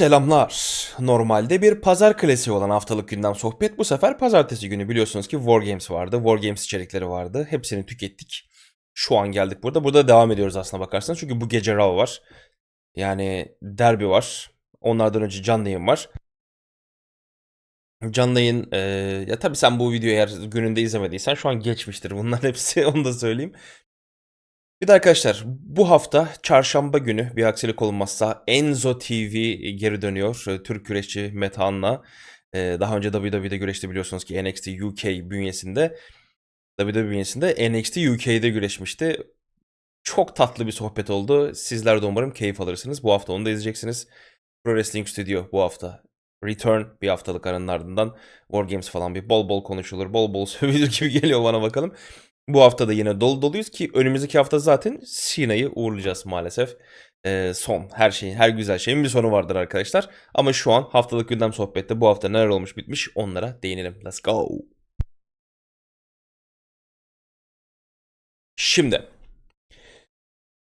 Selamlar. Normalde bir pazar klasiği olan haftalık gündem sohbet bu sefer pazartesi günü biliyorsunuz ki War Games vardı. War Games içerikleri vardı. Hepsini tükettik. Şu an geldik burada. Burada devam ediyoruz aslına bakarsanız. Çünkü bu gece Raw var. Yani derbi var. Onlardan önce canlı yayın var. Canlı yayın eee, ya tabii sen bu videoyu eğer gününde izlemediysen şu an geçmiştir bunların hepsi onu da söyleyeyim. Bir de arkadaşlar bu hafta çarşamba günü bir aksilik olmazsa Enzo TV geri dönüyor. Ee, Türk güreşçi Metehan'la. Ee, Daha önce WWE'de güreşti biliyorsunuz ki NXT UK bünyesinde. WWE bünyesinde NXT UK'de güreşmişti. Çok tatlı bir sohbet oldu. Sizler de umarım keyif alırsınız. Bu hafta onu da izleyeceksiniz. Pro Wrestling Studio bu hafta. Return bir haftalık aranın ardından War Games falan bir bol bol konuşulur, bol bol sövülür gibi geliyor bana bakalım. Bu hafta da yine dolu doluyuz ki önümüzdeki hafta zaten Sina'yı uğurlayacağız maalesef. Ee, son her şeyin her güzel şeyin bir sonu vardır arkadaşlar. Ama şu an haftalık gündem sohbette bu hafta neler olmuş bitmiş onlara değinelim. Let's go. Şimdi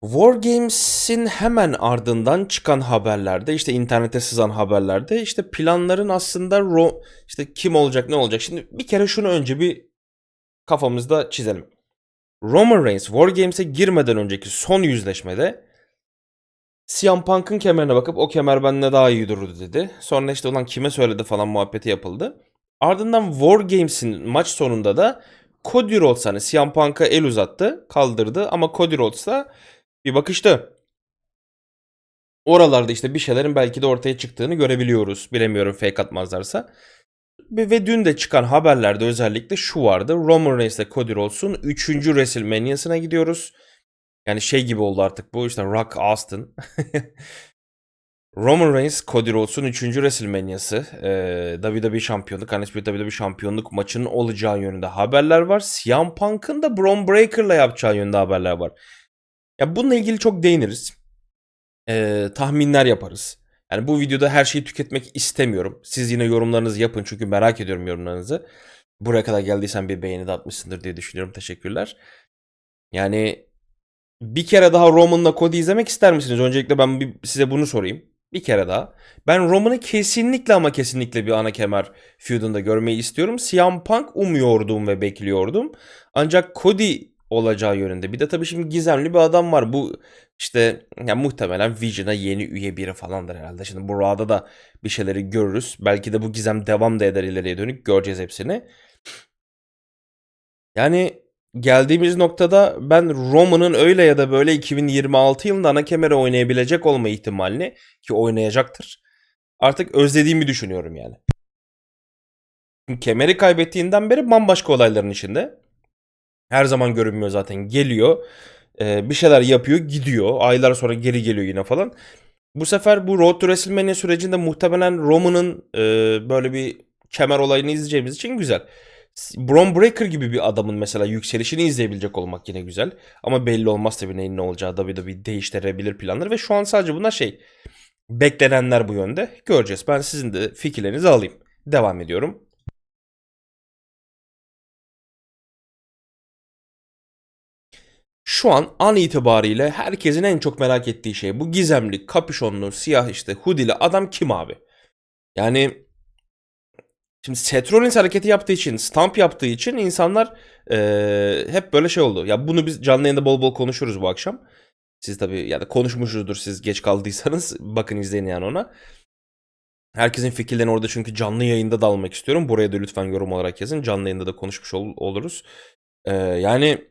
War Games'in hemen ardından çıkan haberlerde işte internete sızan haberlerde işte planların aslında ro- işte kim olacak ne olacak. Şimdi bir kere şunu önce bir kafamızda çizelim. Roman Reigns War Games'e girmeden önceki son yüzleşmede CM Punk'ın kemerine bakıp o kemer bende daha iyi dururdu dedi. Sonra işte ulan kime söyledi falan muhabbeti yapıldı. Ardından War Games'in maç sonunda da Cody Rhodes hani CM Punk'a el uzattı, kaldırdı ama Cody Rhodes da bir bakıştı. Oralarda işte bir şeylerin belki de ortaya çıktığını görebiliyoruz. Bilemiyorum fake atmazlarsa. Ve, dün de çıkan haberlerde özellikle şu vardı. Roman Reigns ile Cody Rhodes'un 3. WrestleMania'sına gidiyoruz. Yani şey gibi oldu artık bu işte Rock Austin. Roman Reigns, Cody Rhodes'un 3. WrestleMania'sı. Ee, WWE şampiyonluk, Undisputed WWE şampiyonluk maçının olacağı yönünde haberler var. CM Punk'ın da Braun Breaker'la yapacağı yönünde haberler var. Ya bununla ilgili çok değiniriz. Ee, tahminler yaparız. Yani bu videoda her şeyi tüketmek istemiyorum. Siz yine yorumlarınızı yapın çünkü merak ediyorum yorumlarınızı. Buraya kadar geldiysen bir beğeni de atmışsındır diye düşünüyorum. Teşekkürler. Yani bir kere daha Roman'la Cody izlemek ister misiniz? Öncelikle ben bir, size bunu sorayım. Bir kere daha. Ben Roman'ı kesinlikle ama kesinlikle bir ana kemer feud'unda görmeyi istiyorum. CM Punk umuyordum ve bekliyordum. Ancak Cody olacağı yönünde. Bir de tabii şimdi gizemli bir adam var. Bu işte ya muhtemelen Vision'a yeni üye biri falandır herhalde. Şimdi bu Raw'da da bir şeyleri görürüz. Belki de bu gizem devam da eder ileriye dönük. Göreceğiz hepsini. Yani geldiğimiz noktada ben Roman'ın öyle ya da böyle 2026 yılında ana kemere oynayabilecek olma ihtimalini ki oynayacaktır. Artık özlediğimi düşünüyorum yani. Kemeri kaybettiğinden beri bambaşka olayların içinde. Her zaman görünmüyor zaten. Geliyor. e, bir şeyler yapıyor. Gidiyor. Aylar sonra geri geliyor yine falan. Bu sefer bu Road to WrestleMania sürecinde muhtemelen Roman'ın e, böyle bir kemer olayını izleyeceğimiz için güzel. Braun Breaker gibi bir adamın mesela yükselişini izleyebilecek olmak yine güzel. Ama belli olmaz tabii neyin ne olacağı WWE değiştirebilir planları ve şu an sadece bunlar şey beklenenler bu yönde. Göreceğiz. Ben sizin de fikirlerinizi alayım. Devam ediyorum. Şu an an itibariyle herkesin en çok merak ettiği şey bu gizemli, kapüşonlu, siyah işte hoodie'li adam kim abi? Yani şimdi Seth Rollins hareketi yaptığı için, stamp yaptığı için insanlar eee, hep böyle şey oldu. Ya bunu biz canlı yayında bol bol konuşuruz bu akşam. Siz tabii ya da konuşmuşuzdur siz geç kaldıysanız. Bakın izleyin yani ona. Herkesin fikirlerini orada çünkü canlı yayında da almak istiyorum. Buraya da lütfen yorum olarak yazın. Canlı yayında da konuşmuş ol- oluruz. Eee, yani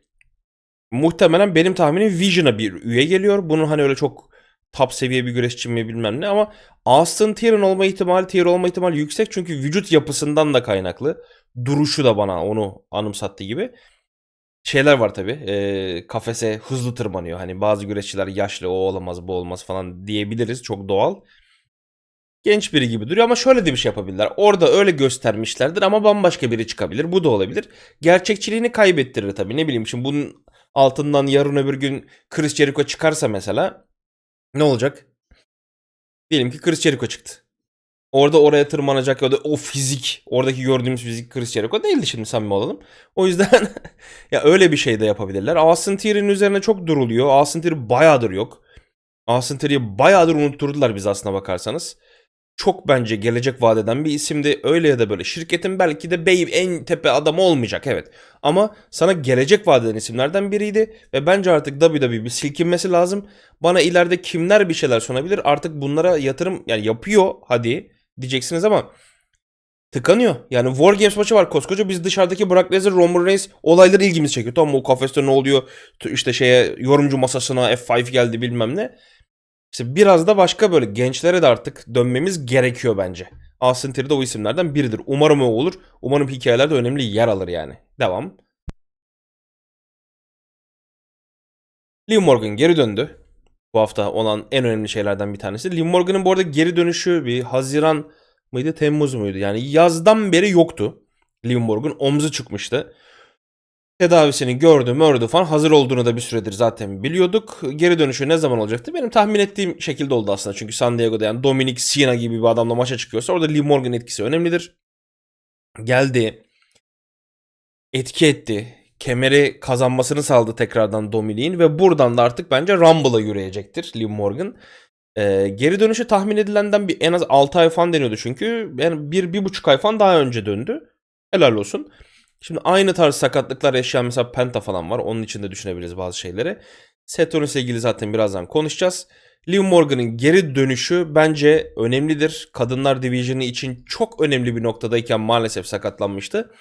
Muhtemelen benim tahminim Vision'a bir üye geliyor. Bunun hani öyle çok top seviye bir güreşçi mi bilmem ne ama Austin Theory'nin olma ihtimali, Theory olma ihtimali yüksek çünkü vücut yapısından da kaynaklı. Duruşu da bana onu anımsattı gibi. Şeyler var tabi. kafese hızlı tırmanıyor. Hani bazı güreşçiler yaşlı o olamaz bu olmaz falan diyebiliriz. Çok doğal. Genç biri gibi duruyor ama şöyle de bir şey yapabilirler. Orada öyle göstermişlerdir ama bambaşka biri çıkabilir. Bu da olabilir. Gerçekçiliğini kaybettirir tabii. Ne bileyim şimdi bunun altından yarın öbür gün Chris Jericho çıkarsa mesela ne olacak? Diyelim ki Chris Jericho çıktı. Orada oraya tırmanacak ya da o fizik, oradaki gördüğümüz fizik Chris Jericho değildi şimdi samimi olalım. O yüzden ya öyle bir şey de yapabilirler. Austin Theory'nin üzerine çok duruluyor. Austin Theory bayağıdır yok. Austin Theory'i bayağıdır unutturdular biz aslına bakarsanız. Çok bence gelecek vaat eden bir isimdi. Öyle ya da böyle. Şirketin belki de bey en tepe adamı olmayacak evet. Ama sana gelecek vaat eden isimlerden biriydi. Ve bence artık WWE bir silkinmesi lazım. Bana ileride kimler bir şeyler sunabilir? Artık bunlara yatırım yani yapıyor hadi diyeceksiniz ama tıkanıyor. Yani War Games maçı var koskoca biz dışarıdaki Brock Lesnar, Roman Reigns olayları ilgimizi çekiyor. Tamam o kafeste ne oluyor? İşte şeye yorumcu masasına F5 geldi bilmem ne. İşte biraz da başka böyle gençlere de artık dönmemiz gerekiyor bence. Austin Theory de o isimlerden biridir. Umarım o olur. Umarım hikayelerde önemli yer alır yani. Devam. Liv Morgan geri döndü. Bu hafta olan en önemli şeylerden bir tanesi. Liv Morgan'ın bu arada geri dönüşü bir Haziran mıydı Temmuz muydu? Yani yazdan beri yoktu. Liv Morgan omzu çıkmıştı. Tedavisini gördü, mördü falan hazır olduğunu da bir süredir zaten biliyorduk. Geri dönüşü ne zaman olacaktı? Benim tahmin ettiğim şekilde oldu aslında. Çünkü San Diego'da yani Dominic Sina gibi bir adamla maça çıkıyorsa orada Liv Morgan etkisi önemlidir. Geldi. Etki etti. Kemeri kazanmasını sağladı tekrardan Dominic'in ve buradan da artık bence Rumble'a yürüyecektir Liv Morgan. Ee, geri dönüşü tahmin edilenden bir en az 6 ay falan deniyordu çünkü. Yani bir, bir buçuk ay falan daha önce döndü. Helal olsun. Şimdi aynı tarz sakatlıklar yaşayan mesela Penta falan var. Onun için de düşünebiliriz bazı şeyleri. İle ilgili zaten birazdan konuşacağız. Liv Morgan'ın geri dönüşü bence önemlidir. Kadınlar Division'ı için çok önemli bir noktadayken maalesef sakatlanmıştı.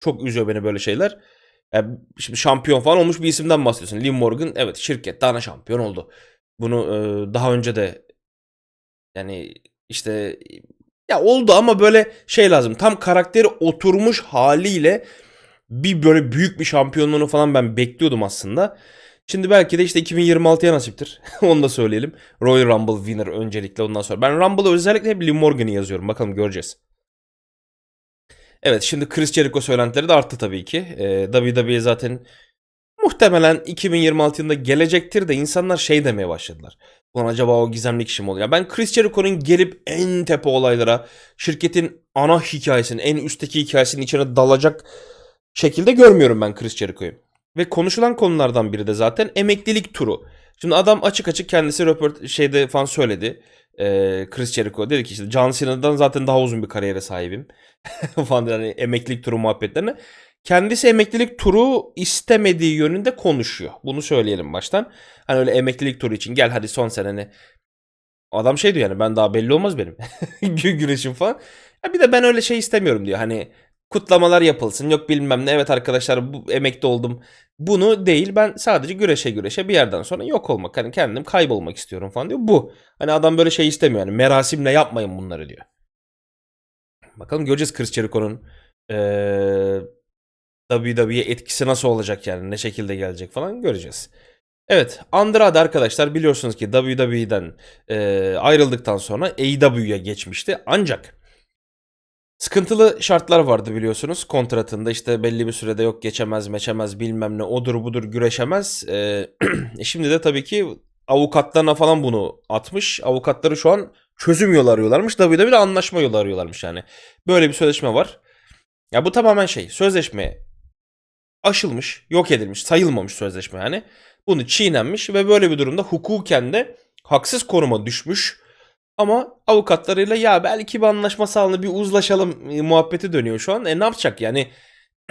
Çok üzüyor beni böyle şeyler. Yani şimdi şampiyon falan olmuş bir isimden bahsediyorsun. Liv Morgan evet şirkette ana şampiyon oldu. Bunu daha önce de yani işte ya oldu ama böyle şey lazım. Tam karakteri oturmuş haliyle bir böyle büyük bir şampiyonluğunu falan ben bekliyordum aslında. Şimdi belki de işte 2026'ya nasiptir. Onu da söyleyelim. Royal Rumble winner öncelikle ondan sonra. Ben Rumble'ı özellikle hep Liv Morgan'ı yazıyorum. Bakalım göreceğiz. Evet şimdi Chris Jericho söylentileri de arttı tabii ki. Ee, WWE zaten muhtemelen 2026 yılında gelecektir de insanlar şey demeye başladılar. Ulan acaba o gizemli kişi mi oluyor? Ben Chris Jericho'nun gelip en tepe olaylara, şirketin ana hikayesinin, en üstteki hikayesinin içine dalacak şekilde görmüyorum ben Chris Jericho'yu. Ve konuşulan konulardan biri de zaten emeklilik turu. Şimdi adam açık açık kendisi röport şeyde falan söyledi. Ee, Chris Jericho dedi ki işte John Cena'dan zaten daha uzun bir kariyere sahibim. falan yani emeklilik turu muhabbetlerine. Kendisi emeklilik turu istemediği yönünde konuşuyor. Bunu söyleyelim baştan. Hani öyle emeklilik turu için gel hadi son seneni. Adam şey diyor yani ben daha belli olmaz benim. Güneşim falan. Ya bir de ben öyle şey istemiyorum diyor. Hani kutlamalar yapılsın. Yok bilmem ne. Evet arkadaşlar bu emekli oldum. Bunu değil ben sadece güreşe güreşe bir yerden sonra yok olmak. Hani kendim kaybolmak istiyorum falan diyor. Bu. Hani adam böyle şey istemiyor. Yani merasimle yapmayın bunları diyor. Bakalım göreceğiz Chris Jericho'nun ee, WWE'ye etkisi nasıl olacak yani ne şekilde gelecek falan göreceğiz. Evet Andrade arkadaşlar biliyorsunuz ki WWE'den e, ayrıldıktan sonra AEW'ye geçmişti. Ancak sıkıntılı şartlar vardı biliyorsunuz kontratında işte belli bir sürede yok geçemez meçemez bilmem ne odur budur güreşemez. E, şimdi de tabii ki avukatlarına falan bunu atmış. Avukatları şu an çözüm yolu arıyorlarmış. WWE'de anlaşma yolu arıyorlarmış yani. Böyle bir sözleşme var. Ya bu tamamen şey sözleşme aşılmış, yok edilmiş, sayılmamış sözleşme yani. Bunu çiğnenmiş ve böyle bir durumda hukuken de haksız konuma düşmüş. Ama avukatlarıyla ya belki bir anlaşma sağlanır bir uzlaşalım e, muhabbeti dönüyor şu an. E ne yapacak yani?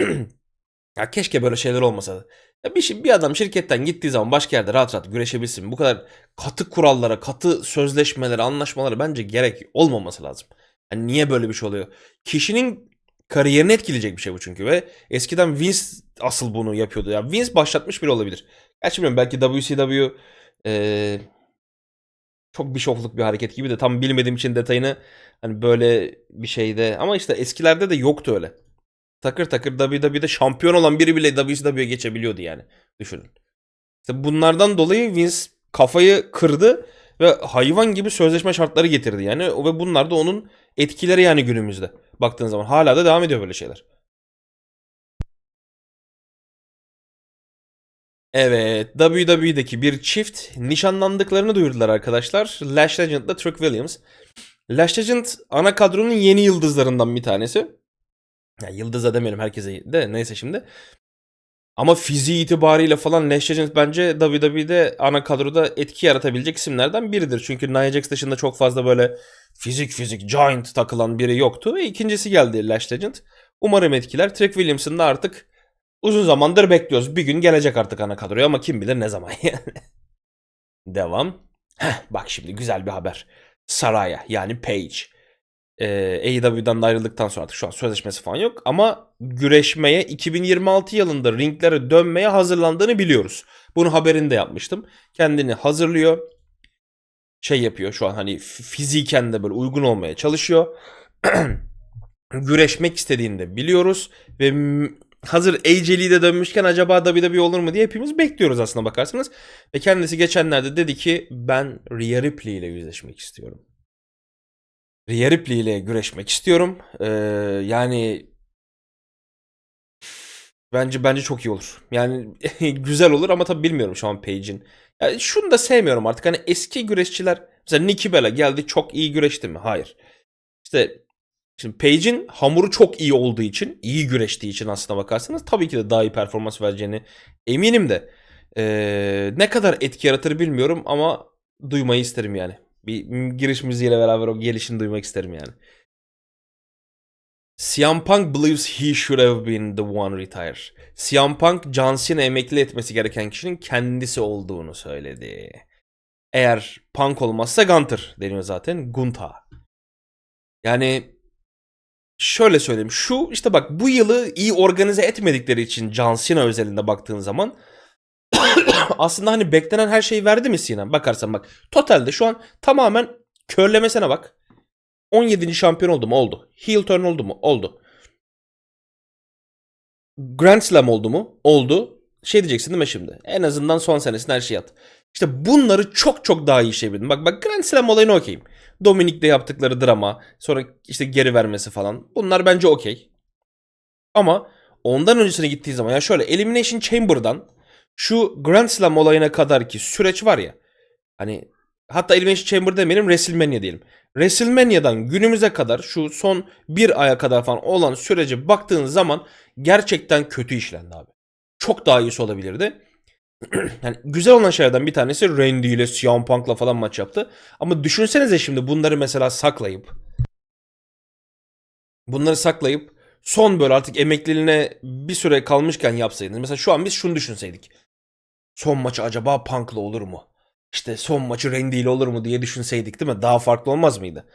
ya keşke böyle şeyler olmasa. Ya bir, şey, bir adam şirketten gittiği zaman başka yerde rahat rahat güreşebilsin. Bu kadar katı kurallara, katı sözleşmelere, anlaşmalara bence gerek olmaması lazım. Yani niye böyle bir şey oluyor? Kişinin kariyerini etkileyecek bir şey bu çünkü ve eskiden Vince asıl bunu yapıyordu. Ya yani Vince başlatmış biri olabilir. Gerçi bilmiyorum belki WCW e, çok bir şofluk bir hareket gibi de tam bilmediğim için detayını hani böyle bir şeyde ama işte eskilerde de yoktu öyle. Takır takır WWE'de şampiyon olan biri bile WCW'ye geçebiliyordu yani. Düşünün. İşte bunlardan dolayı Vince kafayı kırdı ve hayvan gibi sözleşme şartları getirdi yani ve bunlar da onun etkileri yani günümüzde baktığın zaman hala da devam ediyor böyle şeyler. Evet, WWE'deki bir çift nişanlandıklarını duyurdular arkadaşlar. Lash Legend ile Trick Williams. Lash Legend ana kadronun yeni yıldızlarından bir tanesi. Ya yıldız da demeyelim herkese de neyse şimdi. Ama fiziği itibariyle falan Lash Legend bence WWE'de ana kadroda etki yaratabilecek isimlerden biridir. Çünkü Nia Jax dışında çok fazla böyle fizik fizik giant takılan biri yoktu. Ve ikincisi geldi Lash Legend. Umarım etkiler. Trick Williams'ın da artık uzun zamandır bekliyoruz. Bir gün gelecek artık ana kadroya ama kim bilir ne zaman yani. Devam. Heh, bak şimdi güzel bir haber. Saraya yani Page. Ee, AEW'dan da ayrıldıktan sonra artık şu an sözleşmesi falan yok. Ama güreşmeye 2026 yılında ringlere dönmeye hazırlandığını biliyoruz. Bunu haberini de yapmıştım. Kendini hazırlıyor. Şey yapıyor şu an hani fiziken de böyle uygun olmaya çalışıyor. Güreşmek istediğini de biliyoruz. Ve hazır AJ'liği de dönmüşken acaba WWE olur mu diye hepimiz bekliyoruz aslında bakarsanız. Ve kendisi geçenlerde dedi ki ben Rhea Ripley ile yüzleşmek istiyorum. Rhea Ripley ile güreşmek istiyorum. Ee, yani bence bence çok iyi olur. Yani güzel olur ama tabii bilmiyorum şu an Paige'in. Yani şunu da sevmiyorum artık. Hani eski güreşçiler mesela Nikki Bella geldi çok iyi güreşti mi? Hayır. İşte Şimdi Paige'in hamuru çok iyi olduğu için, iyi güreştiği için aslına bakarsanız tabii ki de daha iyi performans vereceğini eminim de. Ee, ne kadar etki yaratır bilmiyorum ama duymayı isterim yani. Bir giriş müziğiyle beraber o gelişini duymak isterim yani. CM Punk believes he should have been the one retire. CM Punk John Cena emekli etmesi gereken kişinin kendisi olduğunu söyledi. Eğer Punk olmazsa Gunter deniyor zaten. Gunta. Yani şöyle söyleyeyim. Şu işte bak bu yılı iyi organize etmedikleri için John Cena özelinde baktığın zaman aslında hani beklenen her şeyi verdi mi Cena? Bakarsan bak. Totalde şu an tamamen körlemesine bak. 17. şampiyon oldu mu? Oldu. Heel turn oldu mu? Oldu. Grand Slam oldu mu? Oldu. Şey diyeceksin değil mi şimdi? En azından son senesinde her şey at. İşte bunları çok çok daha iyi işleyebildim. Bak bak Grand Slam olayını okeyim. Dominik'le yaptıkları drama, sonra işte geri vermesi falan. Bunlar bence okey. Ama ondan öncesine gittiği zaman ya şöyle Elimination Chamber'dan şu Grand Slam olayına kadar ki süreç var ya. Hani hatta Elimination Chamber demeyelim WrestleMania diyelim. WrestleMania'dan günümüze kadar şu son bir aya kadar falan olan sürece baktığın zaman gerçekten kötü işlendi abi. Çok daha iyisi olabilirdi. yani güzel olan şeylerden bir tanesi Randy ile CM Punk'la falan maç yaptı. Ama düşünsenize şimdi bunları mesela saklayıp bunları saklayıp son böyle artık emekliliğine bir süre kalmışken yapsaydınız. Mesela şu an biz şunu düşünseydik. Son maçı acaba Punk'la olur mu? İşte son maçı Randy ile olur mu diye düşünseydik değil mi? Daha farklı olmaz mıydı?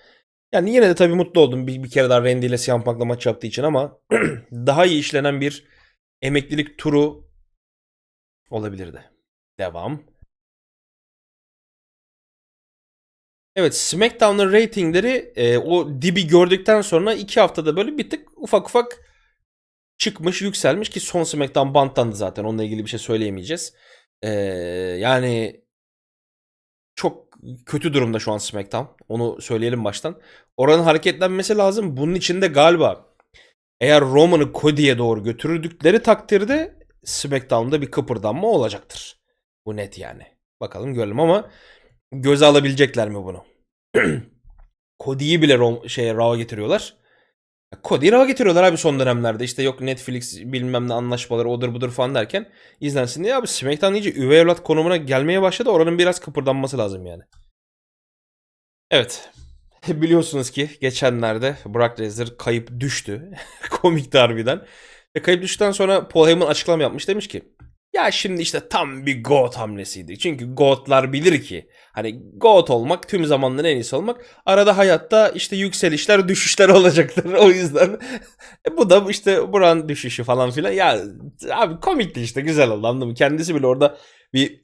Yani yine de tabii mutlu oldum bir, bir kere daha Randy ile CM Punk'la maç yaptığı için ama daha iyi işlenen bir emeklilik turu olabilirdi. Devam. Evet SmackDown'ın ratingleri e, o dibi gördükten sonra iki haftada böyle bir tık ufak ufak çıkmış yükselmiş ki son SmackDown bantlandı zaten onunla ilgili bir şey söyleyemeyeceğiz. E, yani çok kötü durumda şu an SmackDown onu söyleyelim baştan. Oranın hareketlenmesi lazım bunun için de galiba eğer Roman'ı Cody'ye doğru götürdükleri takdirde SmackDown'da bir kıpırdanma olacaktır. Bu net yani. Bakalım görelim ama göze alabilecekler mi bunu? Cody'yi bile Rom- şeye Raw'a getiriyorlar. Cody'yi Raw'a getiriyorlar abi son dönemlerde. İşte yok Netflix bilmem ne anlaşmaları odur budur falan derken izlensin diye abi SmackDown iyice üvey evlat konumuna gelmeye başladı. Oranın biraz kıpırdanması lazım yani. Evet. Biliyorsunuz ki geçenlerde Brock Lesnar kayıp düştü. Komikti harbiden. Ve kayıp düştükten sonra Paul Heyman açıklama yapmış. Demiş ki ya şimdi işte tam bir GOAT hamlesiydi. Çünkü GOAT'lar bilir ki hani GOAT olmak tüm zamanların en iyisi olmak. Arada hayatta işte yükselişler düşüşler olacaktır. O yüzden e, bu da işte buranın düşüşü falan filan. Ya abi komikti işte güzel oldu anladın mı? Kendisi bile orada bir,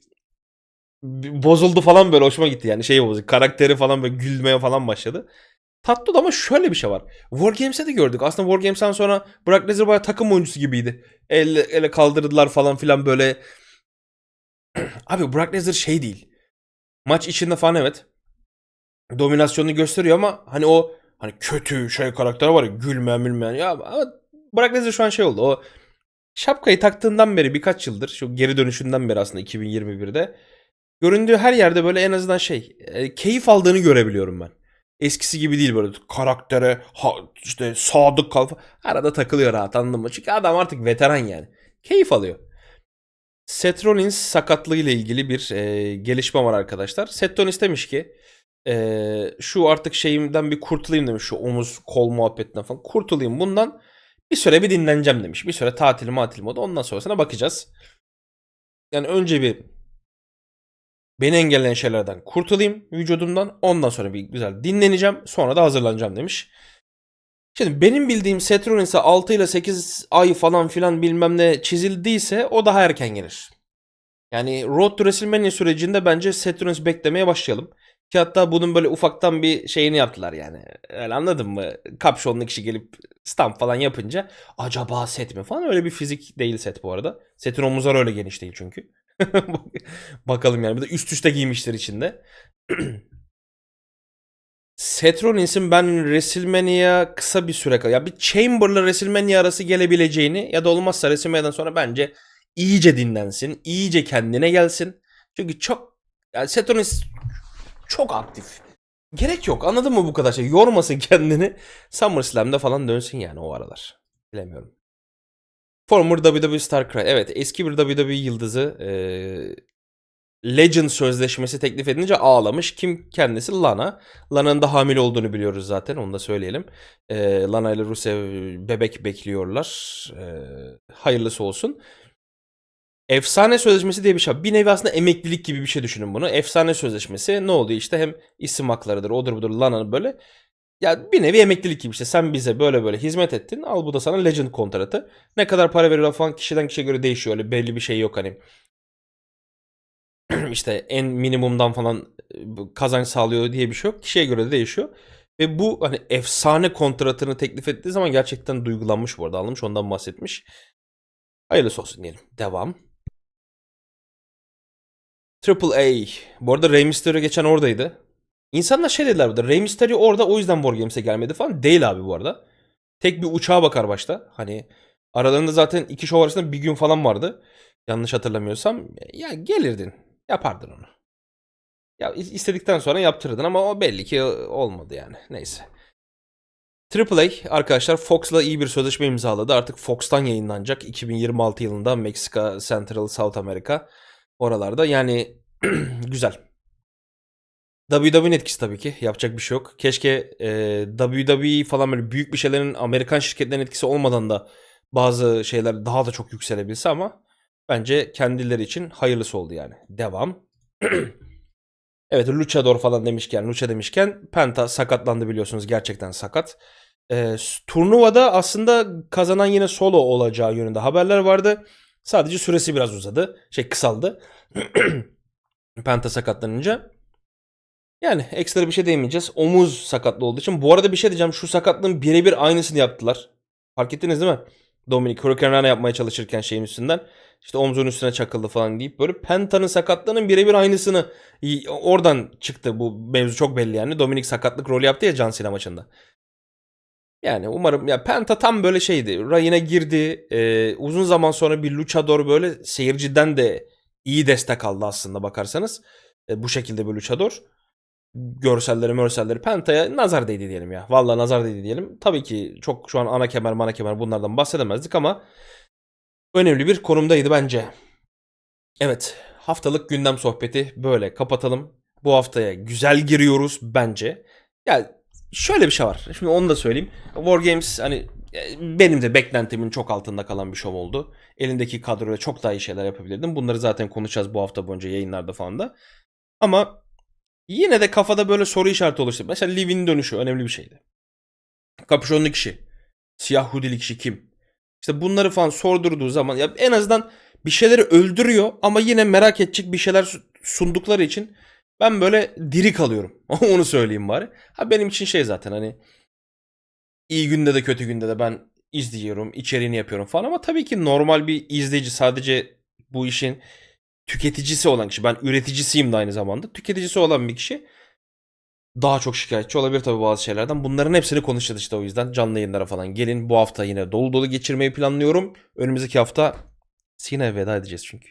bir bozuldu falan böyle hoşuma gitti yani şey bozuldu. Karakteri falan böyle gülmeye falan başladı. Tatlı ama şöyle bir şey var. Wargames'e de gördük. Aslında Wargames'ten sonra Brock Lesnar bayağı takım oyuncusu gibiydi. Elle, ele kaldırdılar falan filan böyle. Abi Brock Lesnar şey değil. Maç içinde falan evet. Dominasyonunu gösteriyor ama hani o hani kötü şey karakter var ya gülmeyen mülmeyen. Ya ama Brock Lesnar şu an şey oldu. O şapkayı taktığından beri birkaç yıldır şu geri dönüşünden beri aslında 2021'de göründüğü her yerde böyle en azından şey e, keyif aldığını görebiliyorum ben. Eskisi gibi değil böyle karaktere ha, işte sadık kal. Arada takılıyor rahat anladın mı? Çünkü adam artık veteran yani. Keyif alıyor. Seth Rollins sakatlığı ile ilgili bir e, gelişme var arkadaşlar. Seth Rollins demiş ki Ee, şu artık şeyimden bir kurtulayım demiş. Şu omuz kol muhabbetinden falan. Kurtulayım bundan. Bir süre bir dinleneceğim demiş. Bir süre tatil matil modu. Ondan sonrasına bakacağız. Yani önce bir beni engelleyen şeylerden kurtulayım vücudumdan. Ondan sonra bir güzel dinleneceğim. Sonra da hazırlanacağım demiş. Şimdi benim bildiğim Saturnins'e 6 ile 8 ay falan filan bilmem ne çizildiyse o daha erken gelir. Yani Road to WrestleMania sürecinde bence Saturnins beklemeye başlayalım. Ki hatta bunun böyle ufaktan bir şeyini yaptılar yani. Öyle anladın mı? Kapşonlu kişi gelip stamp falan yapınca acaba set mi falan öyle bir fizik değil set bu arada. Setin omuzları öyle geniş değil çünkü. Bakalım yani. Bir de üst üste giymişler içinde. Seth Rollins'in ben WrestleMania'ya kısa bir süre kal. Ya bir Chamber'la WrestleMania arası gelebileceğini ya da olmazsa WrestleMania'dan sonra bence iyice dinlensin. iyice kendine gelsin. Çünkü çok yani Seth Rollins çok aktif. Gerek yok. Anladın mı bu kadar şey? Yormasın kendini. SummerSlam'da falan dönsün yani o aralar. Bilemiyorum. Former WWE Starcry. Evet eski bir WWE yıldızı eee Legend sözleşmesi teklif edince ağlamış. Kim kendisi? Lana. Lana'nın da hamile olduğunu biliyoruz zaten. Onu da söyleyelim. Eee Lana ile Rusev bebek bekliyorlar. Eee hayırlısı olsun. Efsane sözleşmesi diye bir şey. Bir nevi aslında emeklilik gibi bir şey düşünün bunu. Efsane sözleşmesi ne oluyor işte hem isim haklarıdır odur budur Lana'nın böyle. Ya bir nevi emeklilik gibi işte sen bize böyle böyle hizmet ettin al bu da sana Legend kontratı. Ne kadar para veriyor falan kişiden kişiye göre değişiyor öyle belli bir şey yok hani. işte en minimumdan falan e, kazanç sağlıyor diye bir şey yok. Kişiye göre de değişiyor. Ve bu hani efsane kontratını teklif ettiği zaman gerçekten duygulanmış bu arada almış ondan bahsetmiş. Hayırlısı olsun diyelim. Devam. Triple A. Bu arada Rey Mysterio geçen oradaydı. İnsanlar şey dediler burada. Rey Mysterio orada o yüzden War Games'e gelmedi falan. Değil abi bu arada. Tek bir uçağa bakar başta. Hani aralarında zaten iki şov arasında bir gün falan vardı. Yanlış hatırlamıyorsam. Ya gelirdin. Yapardın onu. Ya istedikten sonra yaptırırdın ama o belli ki olmadı yani. Neyse. AAA arkadaşlar Fox'la iyi bir sözleşme imzaladı. Artık Fox'tan yayınlanacak 2026 yılında Meksika, Central, South America oralarda. Yani güzel. WWE'nin etkisi tabii ki. Yapacak bir şey yok. Keşke e, WWE falan böyle büyük bir şeylerin Amerikan şirketlerin etkisi olmadan da bazı şeyler daha da çok yükselebilse ama bence kendileri için hayırlısı oldu yani. Devam. evet Luchador falan demişken, Lucha demişken Penta sakatlandı biliyorsunuz. Gerçekten sakat. E, turnuvada aslında kazanan yine solo olacağı yönünde haberler vardı. Sadece süresi biraz uzadı. Şey kısaldı. Penta sakatlanınca. Yani ekstra bir şey demeyeceğiz. Omuz sakatlı olduğu için. Bu arada bir şey diyeceğim. Şu sakatlığın birebir aynısını yaptılar. Fark ettiniz değil mi? Dominic Hurricane yapmaya çalışırken şeyin üstünden. İşte omzun üstüne çakıldı falan deyip böyle Penta'nın sakatlığının birebir aynısını oradan çıktı bu mevzu çok belli yani. Dominic sakatlık rolü yaptı ya John Cena maçında. Yani umarım ya Penta tam böyle şeydi. Rayına girdi. Ee, uzun zaman sonra bir luchador böyle seyirciden de iyi destek aldı aslında bakarsanız. Ee, bu şekilde bir luchador. Görselleri mörselleri Penta'ya nazar değdi diyelim ya. Vallahi nazar değdi diyelim. Tabii ki çok şu an ana kemer mana kemer bunlardan bahsedemezdik ama önemli bir konumdaydı bence. Evet haftalık gündem sohbeti böyle kapatalım. Bu haftaya güzel giriyoruz bence. Ya şöyle bir şey var. Şimdi onu da söyleyeyim. War Games hani benim de beklentimin çok altında kalan bir şov oldu. Elindeki kadroyla çok daha iyi şeyler yapabilirdim. Bunları zaten konuşacağız bu hafta boyunca yayınlarda falan da. Ama yine de kafada böyle soru işareti oluştu. Mesela Liv'in dönüşü önemli bir şeydi. Kapüşonlu kişi. Siyah hudili kişi kim? İşte bunları falan sordurduğu zaman ya en azından bir şeyleri öldürüyor ama yine merak edecek bir şeyler sundukları için ben böyle diri kalıyorum. Onu söyleyeyim bari. Ha benim için şey zaten hani iyi günde de kötü günde de ben izliyorum, içeriğini yapıyorum falan ama tabii ki normal bir izleyici sadece bu işin tüketicisi olan kişi. Ben üreticisiyim de aynı zamanda. Tüketicisi olan bir kişi daha çok şikayetçi olabilir tabii bazı şeylerden. Bunların hepsini konuşacağız işte o yüzden. Canlı yayınlara falan gelin. Bu hafta yine dolu dolu geçirmeyi planlıyorum. Önümüzdeki hafta Sina'ya veda edeceğiz çünkü.